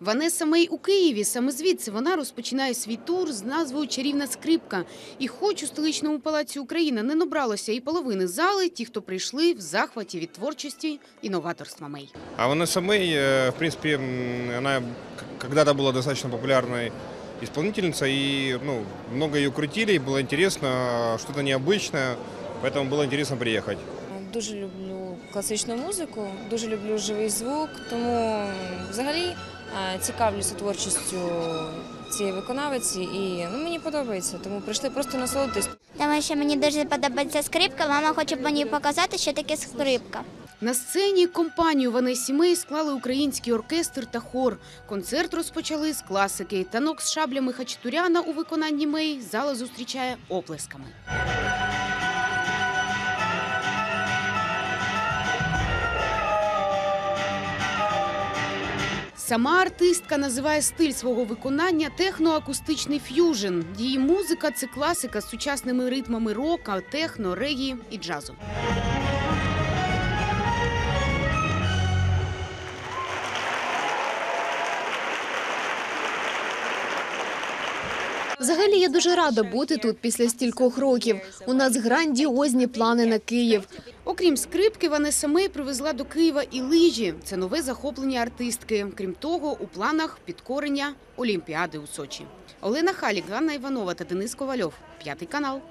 Ванеса Мей у Києві. Саме звідси вона розпочинає свій тур з назвою Чарівна скрипка. І хоч у столичному палаці Україна не набралося і половини зали, ті, хто прийшли в захваті від творчості і новаторства Мей. А Ванесса Мэй, э, в принципе, м, она к- когда-то была достаточно популярной исполнительницей, и ну, много ее крутили, и было интересно, что-то необычное, поэтому было интересно приехать. Дуже люблю класичну музику, дуже люблю живий звук, тому взагалі е, цікавлюся творчістю цієї виконавиці і ну, мені подобається, тому прийшли просто насолодитись. Тому що мені дуже подобається скрипка. Мама хоче мені показати, що таке скрипка. На сцені компанію Ванесі Мей склали український оркестр та хор. Концерт розпочали з класики. Танок з шаблями Хачатуряна у виконанні Мей зала зустрічає оплесками. Сама артистка називає стиль свого виконання техноакустичний ф'южн. Її музика це класика з сучасними ритмами рока, техно, регі і джазу. Взагалі я дуже рада бути тут після стількох років. У нас грандіозні плани на Київ. Окрім скрипки, Ванеса саме привезла до Києва і лижі. Це нове захоплення артистки. Крім того, у планах підкорення Олімпіади у Сочі. Олена Халік, Ганна Іванова та Денис Ковальов. П'ятий канал.